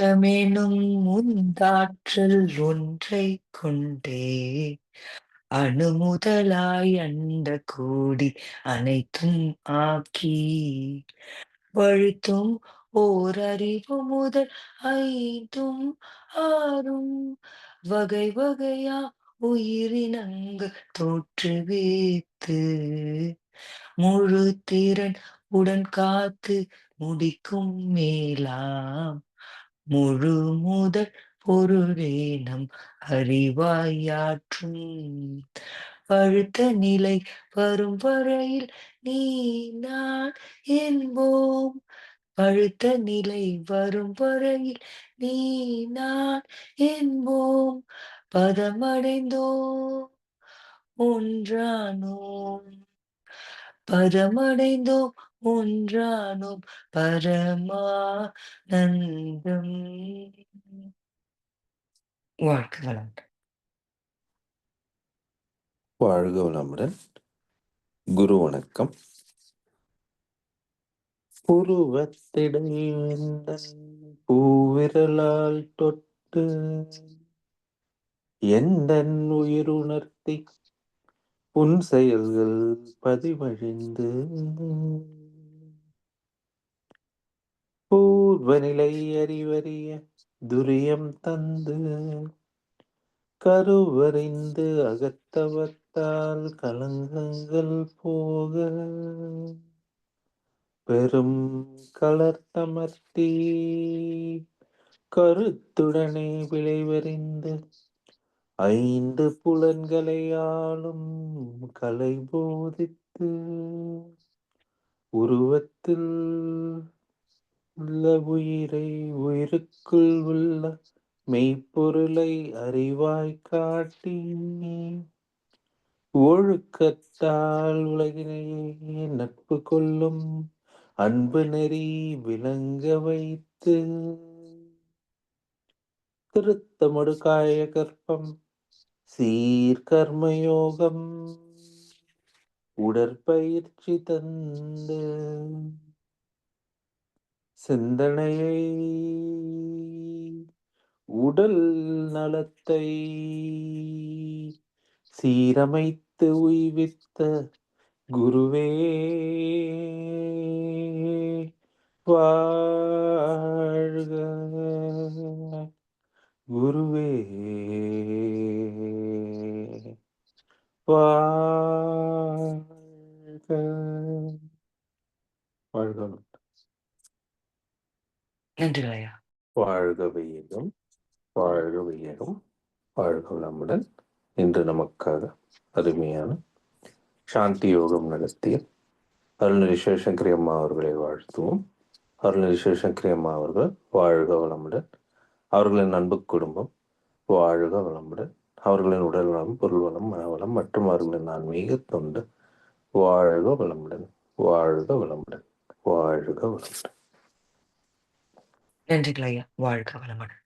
அண்டமெனும் முந்தாற்றல் ஒன்றை கொண்டே. அணுமுதலாய் அண்ட கோடி அனைத்தும் ஆக்கி. வழுத்தும் ஓர் அறிவு முதல் ஐந்தும் ஆறும் வகை வகையா உயிரினங்கள் தோற்றுவித்து முழு திறன் உடன் காத்து முடிக்கும் மேலாம். முழு முதல் பொருளே நம் அறிவாயாற்றும். பழுத்த நிலை வரும் வரையில் நீ நான் என்போம். பழுத்த நிலை வரும் வரையில் நீ நான் என்போம். பதமடைந்தோம் ஒன்றானோம். பதமடைந்தோம் ஒன்றானோ பரமானந்தம் வாழ்க வளமுடன். வாழ்க வளமுடன். குரு வணக்கம். புருவத்திடைந்தன் பூவிரலால் தொட்டு எந்தன் உயிருணர்த்தி? உன் செயல்கள் பதிவழிந்து பூர்வ நிலை அறிவறிய துரியம் தந்து கருவறிந்து அகத்தவத்தால் கலங்கங்கள் போக பெரும் கலர்த்தமர்த்தி கருத்துடனே விளைவறிந்து ஐந்து புலன்களை ஆளும் கலை போதித்து உருவத்தில் உள்ள உயிரை உயிருக்குள் உள்ள மெய்ப்பொருளை அறிவாய் காட்டி ஒழுக்கத்தால் உலகினையே நட்பு கொள்ளும் அன்பு நெறி விளங்க வைத்து. திருத்தமடு காய கற்பம் சீர்கர்மயோகம் உடற்பயிற்சி தந்து. சிந்தனையை உடல் நலத்தை சீரமைத்து உய்வித்த குருவே வாழ்க. குருவே வா வாழ்க நன்றிகள் ஐயா வாழ்க வையகம் வாழ்க வையகம் வாழ்க வளமுடன் இன்று நமக்காக அருமையான சாந்தி யோகம் நடத்திய அருள்நிலை சிவசங்கரி அம்மா அவர்களை வாழ்த்துவோம். அருள்நிலை சிவசங்கரி அம்மா அவர்கள் வாழ்க வளமுடன். அவர்களின் அன்பு குடும்பம் வாழ்க வளமுடன். அவர்களின் உடல் வளம் பொருள் வளம் மனவளம் மற்றும் அவர்களின் ஆன்மீக தொண்டு வாழ்க வளமுடன். வாழ்க வளமுடன். வாழ்க வளமுடன். நன்றிகள் ஐயா வாழ்க வளமுடன்.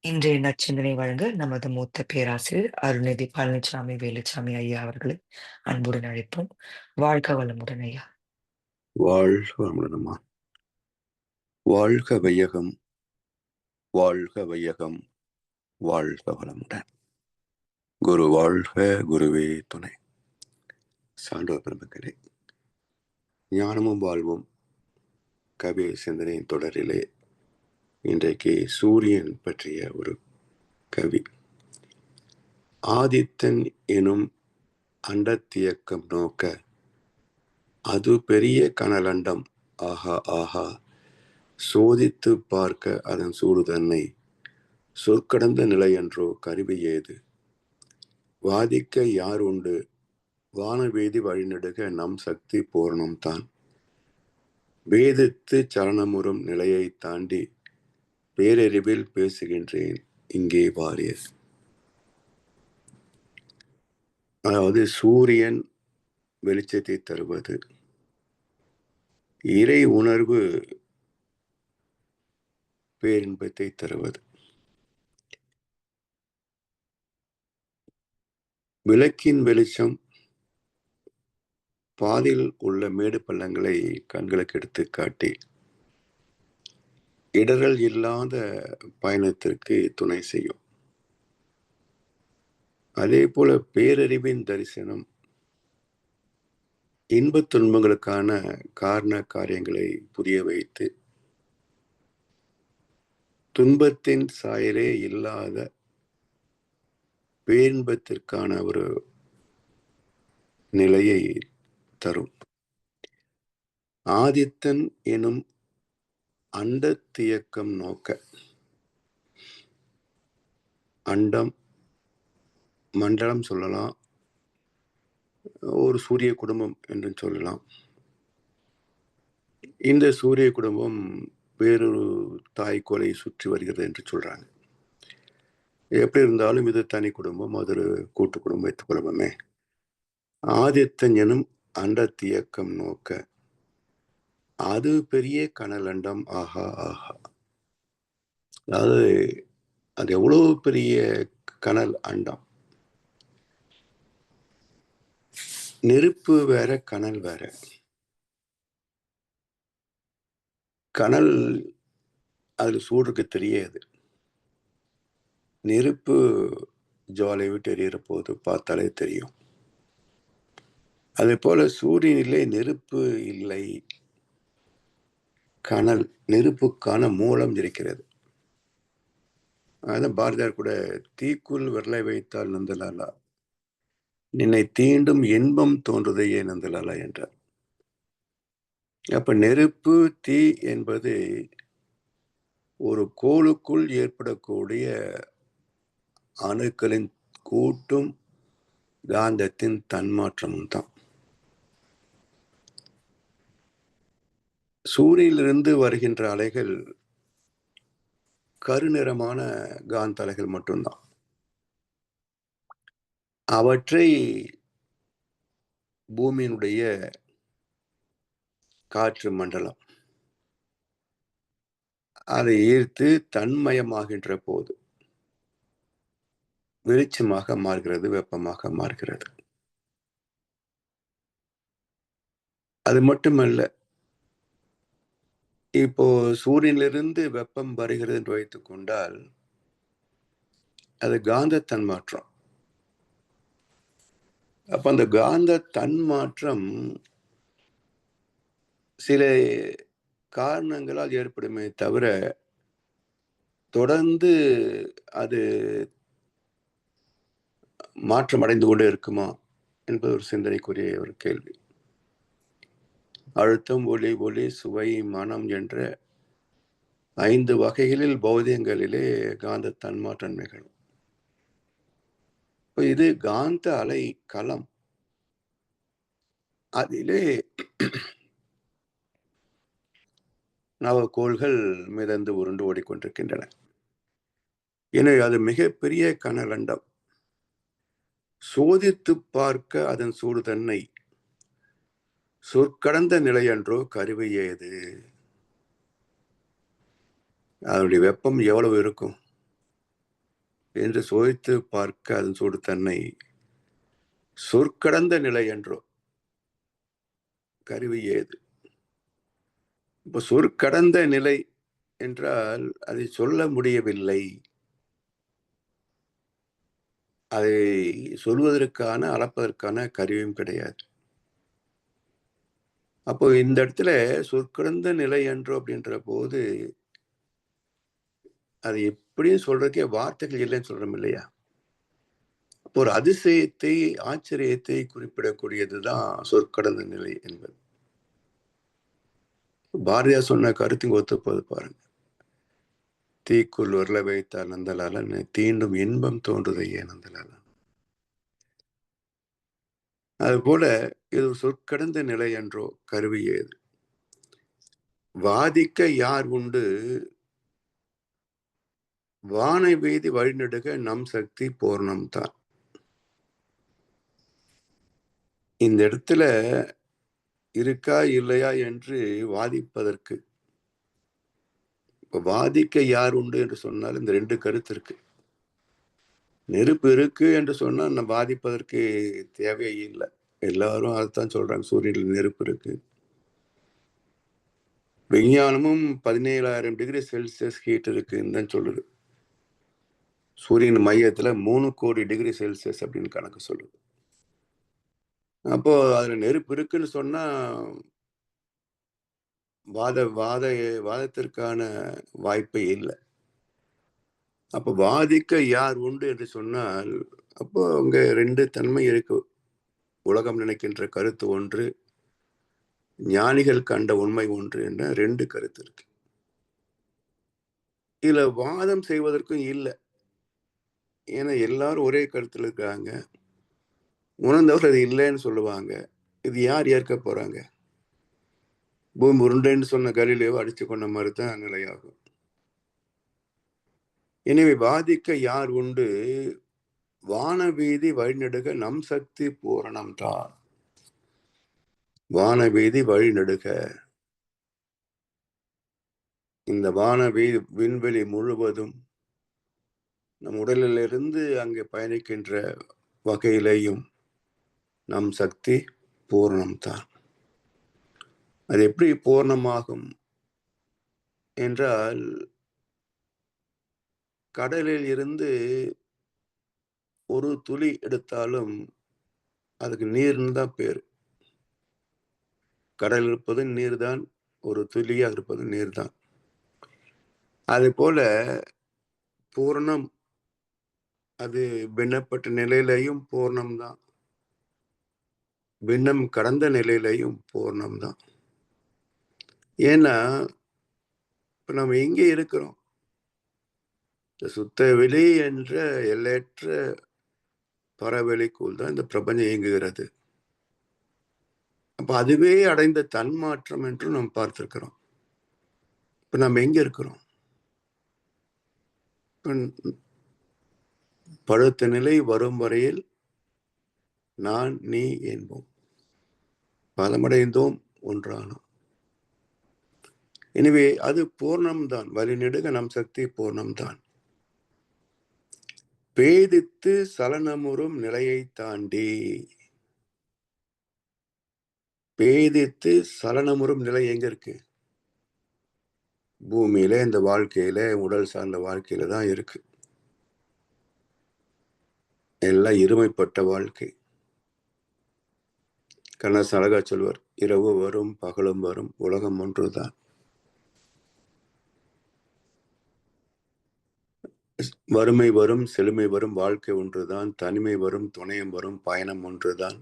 இன்றைய நச்சிந்தனை வழங்க நமது மூத்த பேராசிரியர் அருள்நிதி பழனிசாமி வேலுச்சாமி ஐயா அவர்களை அன்புடன் அழைப்போம். வாழ்க வளமுடன் ஐயா. வாழ்க வளமுடனம்மா வாழ்க வையகம் வாழ்க வையகம் வாழ்க வளமுடன். குரு வாழ்க குருவே துணை. சான்றோர் பெருமக்களே ஞானமும் வாழ்வும் கவி சிந்தனையின் தொடரிலே இன்றைக்கு சூரியன் பற்றிய ஒரு கவி. ஆதித்தன் எனும் அண்டத்தியக்கம் நோக்க அது பெரிய கனலண்டம் ஆஹா ஆஹா. சோதித்து பார்க்க அதன் சூடு தன்னை சொற்கடந்த நிலையன்றோ கருவி ஏது? வாதிக்க யார் உண்டு? வானவேதி வழிநெடுக நம் சக்தி பூரணம் தான் வேதித்து சரணமுறும் நிலையை தாண்டி பேரறிவில் பேசுகின்றேன். இங்கே வாரியர் அதாவது சூரியன் வெளிச்சத்தை தருவது. இறை உணர்வு பேரின்பத்தை தருவது. விளக்கின் வெளிச்சம் பாதையில் உள்ள மேடு பள்ளங்களை கண்களுக்கு எடுத்து காட்டி இடர்கள் இல்லாத பயணத்திற்கு துணை செய்யும். அதே போல பேரறிவின் தரிசனம். இன்பத் துன்பங்களுக்கான காரண காரியங்களை புரிய வைத்து துன்பத்தின் சாயலே இல்லாத பேரின்பத்திற்கான ஒரு நிலையை தரும். ஆதித்தன் எனும் அண்டத்தியக்கம் நோக்க. அண்டம் மண்டலம் சொல்லலாம். ஒரு சூரிய குடும்பம் என்று சொல்லலாம். இந்த சூரிய குடும்பம் வேறொரு தாய்க்கோலை சுற்றி வருகிறது என்று சொல்றாங்க. எப்படி இருந்தாலும் இது தனி குடும்பம் அது ஒரு கூட்டு குடும்பம் வைத்துக் குடும்பமே ஆதித்தன் எனும் அண்டத்தியக்கம் நோக்க. அது பெரிய கனலண்டம். ஆஹா ஆஹா. அதாவது அது எவ்வளவு பெரிய கனல் அண்டம்? நெருப்பு வேற கனல் வேற. கனல் அதுல சூடுக்கு தெரியாது. நெருப்பு ஜுவாலை விட்டு எரியிற போது பார்த்தாலே தெரியும். அதே போல சூரியனிலே நெருப்பு இல்லை. கனல் நெருப்புக்கான மூலம் இருக்கிறது. அதான் பாரதியார் கூட தீக்குள் விரலை வைத்தால் நந்தலாலா. நின்னை தீண்டும் இன்பம் தோன்றுதையே நந்தலாலா என்றார். அப்ப நெருப்பு தீ என்பது ஒரு கோளுக்குள் ஏற்படக்கூடிய அணுக்களின் கூட்டும் காந்தத்தின் தன்மாற்றமும் தான். சூரியனிலிருந்து வருகின்ற அலைகள் கருநிறமான காந்த அலைகள் மட்டும்தான். அவற்றை பூமியினுடைய காற்று மண்டலம். அதை ஈர்த்து தன்மயமாகின்ற போது வெளிச்சமாக மாறுகிறது வெப்பமாக மாறுகிறது. அது மட்டுமல்ல இப்போ சூரியனிலிருந்து வெப்பம் வருகிறது என்று வைத்துக் கொண்டால் அது காந்த தன்மாற்றம் அப்ப அந்த காந்த தன்மாற்றம் சில காரணங்களால் ஏற்படுமே தவிர தொடர்ந்து அது மாற்றம் அடைந்து கொண்டே இருக்குமா என்பது ஒரு சிந்தனைக்குரிய ஒரு கேள்வி. அழுத்தம் ஒளி ஒளி சுவை மனம் என்ற ஐந்து வகைகளில் பௌதியங்களிலே காந்த தன்மாற்றம் நிகழும் இப்போ இது காந்த அலை களம் அதிலே நவக்கோள்கள் மிதந்து உருண்டு ஓடிக்கொண்டிருக்கின்றன. எனவே அது மிகப்பெரிய கனலண்டம் சோதித்து பார்க்க அதன் சூடு தன்னை சொற்கடந்த நிலையன்றோ கருவி ஏது அதனுடைய வெப்பம் எவ்வளவு இருக்கும்? என்று சோதித்து பார்க்க அதன் சூடு தன்னை சொற்கடந்த நிலை என்றோ கருவி ஏது இப்போ சொற்கடந்த நிலை என்றால் அதை சொல்ல முடியவில்லை. அதை சொல்வதற்கான அளப்பதற்கான கருவியும் கிடையாது. அப்போ இந்த இடத்துல சொற்கடந்த நிலை என்றோ அப்படின்ற போது அது எப்படியும் சொல்றதுக்கே வார்த்தைகள் இல்லைன்னு சொல்றோம் இல்லையா? அப்போ ஒரு அதிசயத்தை ஆச்சரியத்தை குறிப்பிடக்கூடியதுதான் சொற்கடந்த நிலை என்பது. பாரதியார் சொன்ன கருத்துங்க ஒத்துப்போது பாருங்க. தீக்குள் உருள வைத்தால் நந்தலாலன் தீண்டும் இன்பம் தோன்றுதையே நந்தலாலன். அதுபோல இது சொற்கடந்த நிலை என்றோ கருவி ஏது வாதிக்க யார் உண்டு? வானை வீதி வழிநடுக நம் சக்தி பூர்ணம் தான். இந்த இடத்துல இருக்கா இல்லையா என்று வாதிப்பதற்கு. வாதிக்க யார் உண்டு என்று சொன்னால் இந்த ரெண்டு கருத்து இருக்கு. நெருப்பு இருக்கு என்று சொன்னால் நம்ம பாதிப்பதற்கு தேவையே இல்லை. எல்லாரும் அதைத்தான் சொல்றாங்க. சூரியனில் நெருப்பு இருக்கு. விஞ்ஞானமும் பதினேழாயிரம் டிகிரி செல்சியஸ் ஹீட் இருக்குன்னு தான் சொல்லுது. சூரியன் மையத்துல மூணு கோடி டிகிரி செல்சியஸ் அப்படின்னு கணக்கு சொல்லுது. அப்போ அதுல நெருப்பு இருக்குன்னு சொன்னா வாத வாத வாதத்திற்கான வாய்ப்பே இல்லை. அப்போ வாதிக்க யார் உண்டு என்று சொன்னால் அப்போ அங்க ரெண்டு தன்மை இருக்கு. உலகம் நினைக்கின்ற கருத்து ஒன்று ஞானிகள் கண்ட உண்மை ஒன்று என்ற ரெண்டு கருத்து இருக்கு. இதுல வாதம் செய்வதற்கும் இல்லை. ஏன்னா எல்லாரும் ஒரே கருத்தில் இருக்காங்க உணர்ந்தவர் அது இல்லைன்னு சொல்லுவாங்க. இது யார் ஏற்க போறாங்க? பூமி உருண்டைன்னு சொன்ன கலிலேயோ அடிச்சு கொண்ட மாதிரி தான் நிலையாகும். எனவே பாதிக்க யார் உண்டு? வானவீதி வழிநெடுக நம் சக்தி பூரணம் தான் வானவீதி வழிநெடுக. இந்த வானவீதி விண்வெளி முழுவதும் நம் உடலிலிருந்து அங்கே பயணிக்கின்ற வகையிலேயும் நம் சக்தி பூர்ணம் தான் அது எப்படி பூர்ணமாகும்? என்றால் கடலில் இருந்து ஒரு துளி எடுத்தாலும் அதுக்கு நீர்னு தான் பேர். கடல் இருப்பது நீர் தான் ஒரு துளியாக இருப்பது நீர் தான் அது போல பூர்ணம் அது பின்னப்பட்ட நிலையிலையும் பூர்ணம் தான். பின்னம் கடந்த நிலையிலையும் பூர்ணம் தான். ஏன்னா இப்போ நம்ம எங்கே இருக்கிறோம். இந்த சுத்த வெளி என்ற எல்லையற்ற பரவெளிக்குள் தான் இந்த பிரபஞ்சம் இயங்குகிறது. அப்போ அதுவே அடைந்த தன்மாற்றம் என்று நாம் பார்த்திருக்கிறோம். இப்போ நம்ம எங்கே இருக்கிறோம்? பழுத்த நிலை வரும் வரையில் நான் நீ என்போம். பலமடைந்தோம் ஒன்றானோம் எனவே அது பூர்ணம்தான். வழிநெடுக நம் சக்தி பூர்ணம்தான். பேதித்து சலனமுறும் நிலையை தாண்டி. பேதித்து சலனமுறும் நிலை எங்க இருக்கு? பூமியில இந்த வாழ்க்கையில உடல் சார்ந்த வாழ்க்கையில தான் இருக்கு. எல்லாம் இருமைப்பட்ட வாழ்க்கை. கண்ணஸ் அழகா சொல்வர் இரவு வரும் பகலும் வரும் உலகம் ஒன்றுதான். வறுமை வரும் செழுமை வரும் வாழ்க்கை ஒன்றுதான் தனிமை வரும் துணையம் வரும் பயணம் ஒன்றுதான்.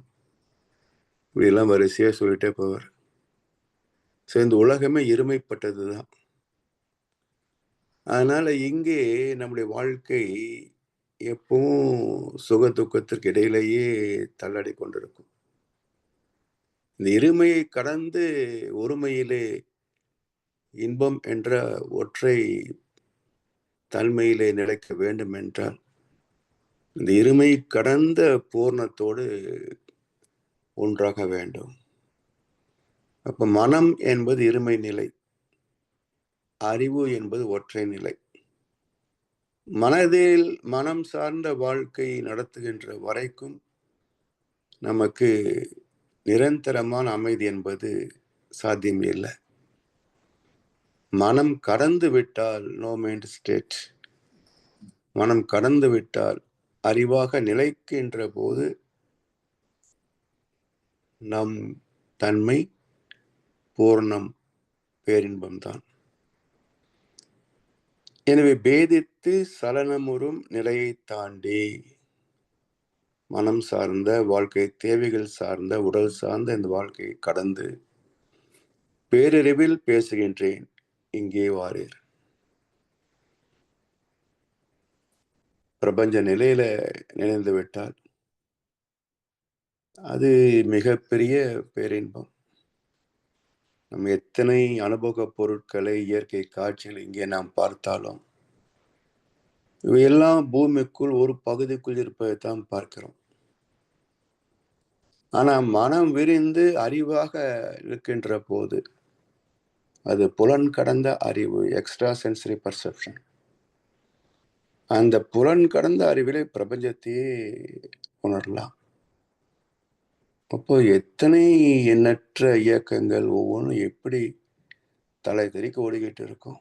இப்படிலாம் வரிசையா சொல்லிட்டே போவார். ஸோ இந்த உலகமே இருமைப்பட்டது தான் அதனால இங்கே நம்முடைய வாழ்க்கை எப்பவும் சுக துக்கத்திற்கு இடையிலேயே தள்ளாடி கொண்டிருக்கும். இந்த இருமையை கடந்து ஒருமையிலே இன்பம் என்ற ஒற்றை தன்மையிலே நிலைக்க வேண்டும் என்றால் இந்த இருமை கடந்த பூர்ணத்தோடு ஒன்றாக வேண்டும். அப்ப மனம் என்பது இருமை நிலை அறிவு என்பது ஒற்றை நிலை. மனதில் மனம் சார்ந்த வாழ்க்கை நடத்துகின்ற வரைக்கும் நமக்கு நிரந்தரமான அமைதி என்பது சாத்தியம் இல்லை. மனம் கடந்து விட்டால் நோ மைண்ட் ஸ்டேட் மனம் கடந்து விட்டால் அறிவாக நிலைக்கின்ற போது நம் தன்மை பூர்ணம் பேரின்பம்தான். எனவே பேதித்து சலனமுறும் நிலையை தாண்டி மனம் சார்ந்த வாழ்க்கை தேவைகள் சார்ந்த உடல் சார்ந்த இந்த வாழ்க்கையை கடந்து பேரறிவில் பேசுகின்றேன். இங்கே வாரீர். பிரபஞ்ச நிலையில நினைந்து விட்டால் அது மிகப்பெரிய பேரின்பம். நம்ம எத்தனை அனுபவ பொருட்களை இயற்கை காட்சிகள் இங்கே நாம் பார்த்தாலும் இவையெல்லாம் பூமிக்குள் ஒரு பகுதிக்குள் இருப்பதை தான் பார்க்கிறோம். ஆனா மனம் விரிந்து அறிவாக இருக்கின்ற போது அது புலன் கடந்த அறிவு எக்ஸ்ட்ரா சென்சரி பர்செப்ஷன் அந்த புலன் கடந்த அறிவிலே பிரபஞ்சத்தையே உணரலாம். அப்போ எத்தனை எண்ணற்ற இயக்கங்கள் ஒவ்வொன்றும் எப்படி தலை தெறிக்க ஓடிக்கிட்டு இருக்கும்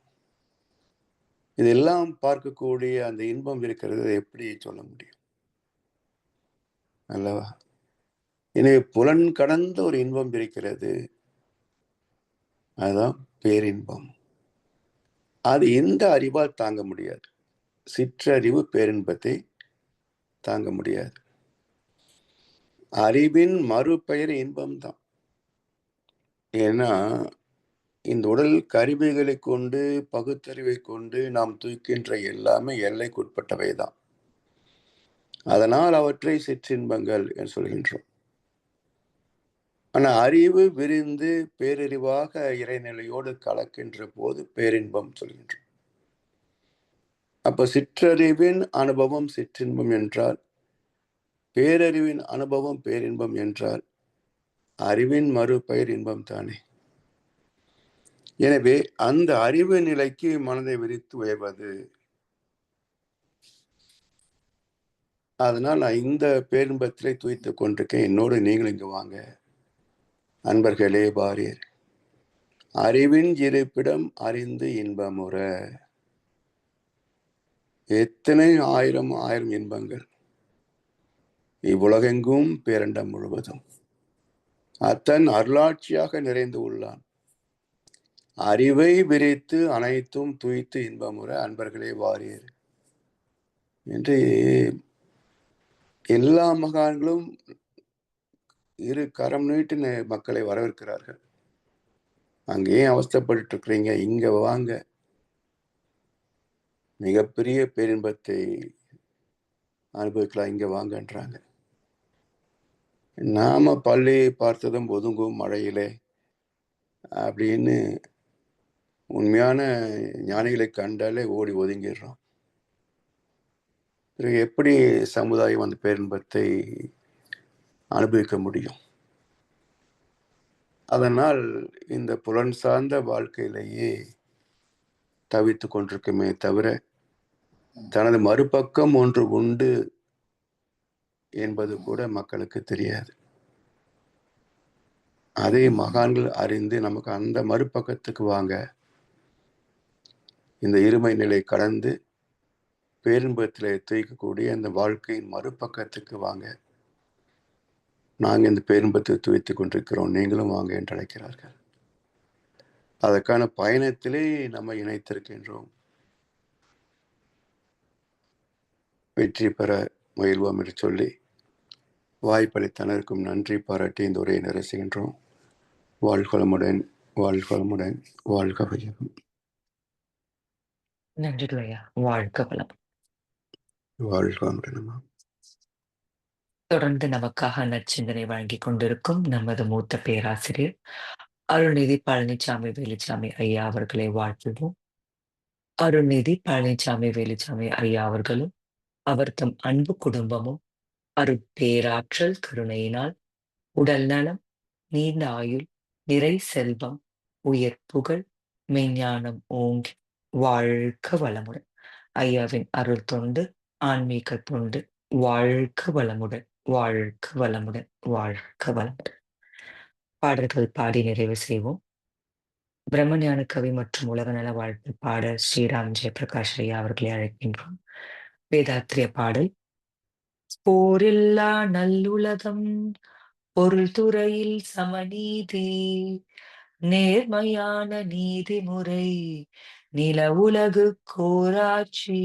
இதெல்லாம் பார்க்கக்கூடிய அந்த இன்பம் இருக்கிறது எப்படி சொல்ல முடியும்? அல்லவா? எனவே புலன் கடந்த ஒரு இன்பம் இருக்கிறது அதுதான் பேரின்பம். அது எந்த அறிவால் தாங்க முடியாது. சிற்றறிவு பேரின்பத்தை தாங்க முடியாது. அறிவின் மறுபெயர் இன்பம் தான் ஏன்னா இந்த உடல் கருவிகளை கொண்டு பகுத்தறிவை கொண்டு நாம் தூக்கின்ற எல்லாமே எல்லைக்குட்பட்டவை தான் அதனால் அவற்றை சிற்றின்பங்கள் என்று சொல்கின்றோம். ஆனால் அறிவு விரிந்து பேரறிவாக இறைநிலையோடு கலக்கின்ற போது பேரின்பம் சொல்கின்றோம் அப்போ சிற்றறிவின் அனுபவம் சிற்றின்பம் என்றால் பேரறிவின் அனுபவம் பேரின்பம் என்றால் அறிவின் மறுபெயர் இன்பம் தானே. எனவே அந்த அறிவு நிலைக்கு மனதை விரித்து உயர்வது. அதனால் நான் இந்த பேரின்பத்திலே துய்த்து கொண்டிருக்கேன். என்னோடு நீங்கள் இங்கே வாங்க. அன்பர்களே பாரியர் அறிவின் இருப்பிடம் அறிந்து இன்பமுற. எத்தனை ஆயிரம் ஆயிரம் இன்பங்கள் இவ்வுலகெங்கும் பேரண்டம் முழுவதும். அத்தன் அருளாட்சியாக நிறைந்து உள்ளான். அறிவை விரித்து அனைத்தும் துய்த்து இன்பமுற அன்பர்களே வாரியர். என்று எல்லா மகான்களும் இரு கரம் நீட்டு மக்களை வரவேற்கிறார்கள். அங்கே ஏன் அவஸ்தப்பட்டு இருக்கிறீங்க இங்க வாங்க. மிகப்பெரிய பேரின்பத்தை அனுபவிக்கலாம். இங்க வாங்கன்றாங்க நாம பள்ளியை பார்த்ததும் ஒதுங்கும் மழையிலே அப்படின்னு உண்மையான ஞானிகளை கண்டாலே ஓடி ஒதுங்கிடுறோம். எப்படி சமுதாயம் அந்த பேரின்பத்தை அனுபவிக்க முடியும். அதனால் இந்த புலன் சார்ந்த வாழ்க்கையிலேயே தவித்து கொண்டிருக்குமே தவிர தனது மறுபக்கம் ஒன்று உண்டு என்பது கூட மக்களுக்கு தெரியாது. அதை மகான்கள் அறிந்து நமக்கு அந்த மறுபக்கத்துக்கு வாங்க இந்த இருமை நிலை கடந்து பேரின்பத்திலே தூக்கக்கூடிய அந்த வாழ்க்கையின் மறுபக்கத்துக்கு வாங்க நாங்கள் இந்த பேரின்பத்தை துவைத்துக் கொண்டிருக்கிறோம். நீங்களும் வாங்க என்று அழைக்கிறார்கள். அதற்கான பயணத்திலே நம்ம இணைத்திருக்கின்றோம். வெற்றி பெற முயல்வோம் என்று சொல்லி வாய்ப்பளித்தனருக்கும் நன்றி பாராட்டி இந்த உரையை நிறைசுகின்றோம் வாழ்கொளமுடன் வாழ்கொளமுடன் வாழ்க வையகம். ஐயா வாழ்க வளம் வாழ்கொளமுடன் அம்மா. தொடர்ந்து நமக்காக நற்சிந்தனை வழங்கி கொண்டிருக்கும் நமது மூத்த பேராசிரியர் அருள்நிதி பழனிசாமி வேலுச்சாமி ஐயா அவர்களை வாழ்த்துவோம். அருள்நிதி பழனிசாமி வேலுச்சாமி ஐயா அவர்களும் அவர் தம் அன்பு குடும்பமும் அருட்பேராற்றல் கருணையினால் உடல் நலம் நீண்ட ஆயுள் நிறை செல்வம் உயர் புகழ் மெஞ்ஞானம் ஓங்கி வாழ்க வளமுடன். ஐயாவின் அருள் தொண்டு ஆன்மீக தொண்டு வாழ்க வளமுடன். வாழ்க வளமுடன் வாழ்க வளமுடன் பாடல்கள் பாடி நிறைவு செய்வோம். பிரம்மஞான கவி மற்றும் உலக நல வாழ்த்து பாட ஸ்ரீராம் ஜெயபிரகாஷ் ஐயா அவர்களை அழைக்கின்றோம். வேதாத்திரிய பாடல். போரில்லா நல்லுலகம் பொருள் துறையில் சமநீதி நேர்மையான நீதிமுறை நில உலகு கோராட்சி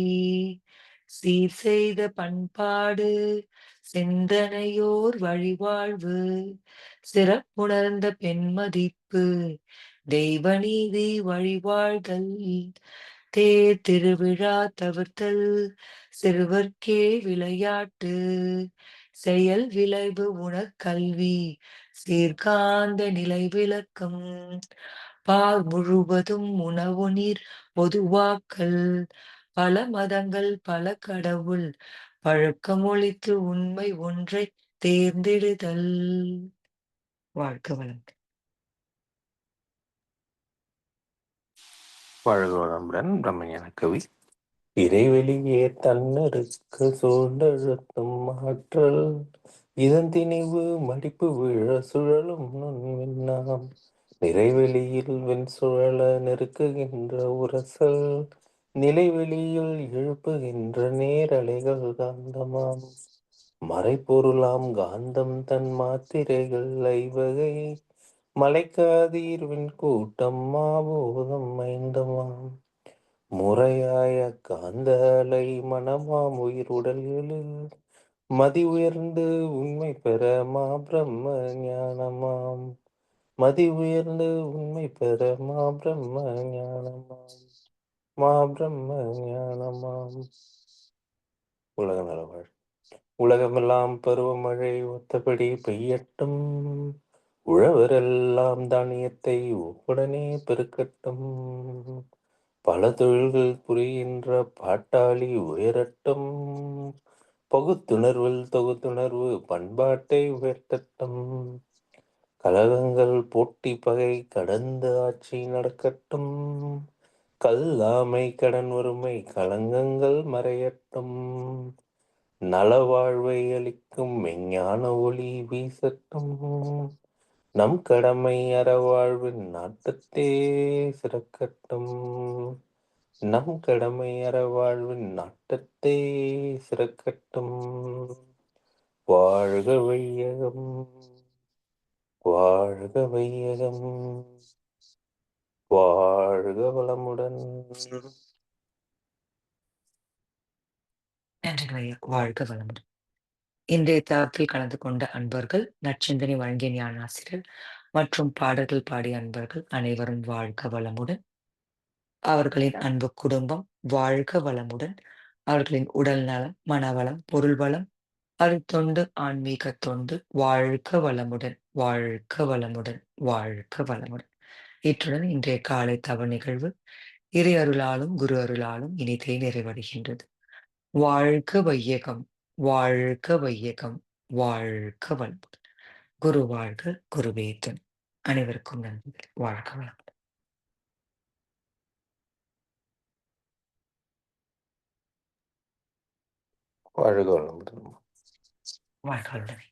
சீர் செய்த பண்பாடு சிந்தனையோர் வழிவாழ்வு சிறப்புணர்ந்த பெண்மதிப்பு தெய்வநீதி வழிவாழ்தல் தேர் திருவிழா தவிர்த்தல் சிறுவர்க்கே விளையாட்டு செயல் விளைவு உணக்கல்வி சீர்காந்த நிலை விளக்கம் பால் முழுவதும் உணவு நீர் பொதுவாக்கல் பல மதங்கள் பல கடவுள் பழக்கமொழிக்கு உண்மை ஒன்றை தேர்ந்தெடுதல். வாழ்க வளம் வாழ்க பிரம்மஞான கவி இறைவெளியே தன்னருக்கு சூழ்ந்தழுத்தும் ஆற்றல் இதன் திணிவு மடிப்பு விழ சுழலும் நுண்விண்ணாம் நிறைவெளியில் வெண் சுழல நெருக்குகின்ற உரசல் நிலைவெளியில் எழுப்புகின்ற நேரலைகள் காந்தமாம். மறைப்பொருளாம் காந்தம் தன் மாத்திரைகள் ஐவகை. மலைக்காதீர்வின் கூட்டம் மாபோதம் ஐந்தமாம். முறையாய காந்த அலை மனமாம் உயிர் உடல்களில் மதி உயர்ந்து உண்மை பெற மா பிரம்ம ஞானமாம். மதி உயர்ந்து உண்மை பெற மா பிரம்ம ஞானமாம். மா பிரம்ம ஞானமாம். உலக நலவாழ். உலகமெல்லாம் பருவமழை ஒத்தபடி பெய்யட்டும். உழவரெல்லாம் தானியத்தை உடனே பெருக்கட்டும். பல தொழில்கள் புரிகின்ற பாட்டாளி உயரட்டும். பகுத்துணர்வில் தொகுத்துணர்வு பண்பாட்டை உயர்த்தட்டும். கலகங்கள் போட்டி பகை கடந்து ஆட்சி நடக்கட்டும். கல்லாமை கடன் வறுமை களங்கங்கள் மறையட்டும். நலவாழ்வை அளிக்கும் மெஞ்ஞான ஒளி வீசட்டும். நம் கடமை அறவாழ்வின் நாட்டத்தே சிறக்கட்டும். நம் கடமை அறவாழ்வின் நாட்டத்தே சிறக்கட்டும். வாழ்க வையகம் வாழ்க வையகம். வாழ்க வளமுடன். நன்றிகள் ஐயா வாழ்க வளமுடன். இன்றைய தளத்தில் கலந்து கொண்ட அன்பர்கள் நற்சிந்தனை வழங்கிய ஞானாசிரியர் மற்றும் பாடல்கள் பாடிய அன்பர்கள் அனைவரும் வாழ்க வளமுடன். அவர்களின் அன்பு குடும்பம் வாழ்க வளமுடன். அவர்களின் உடல் நலம் மனவளம் பொருள் வளம் அருத்தொண்டு ஆன்மீக தொண்டு வாழ்க வளமுடன் வாழ்க வளமுடன் வாழ்க வளமுடன். இத்துடன் இன்றைய காலை தவ நிகழ்வு இறை அருளாலும் குரு அருளாலும் இனிதே நிறைவடைகின்றது. வாழ்க வையகம் வாழ்க வையகம் வாழ்க வளமுடன் குரு வாழ்க குருவேத்தன் அனைவருக்கும் நன்றி. வாழ்க வளமுடன். வாழ்க வளமுடன். வாழ்க வளமுடன்.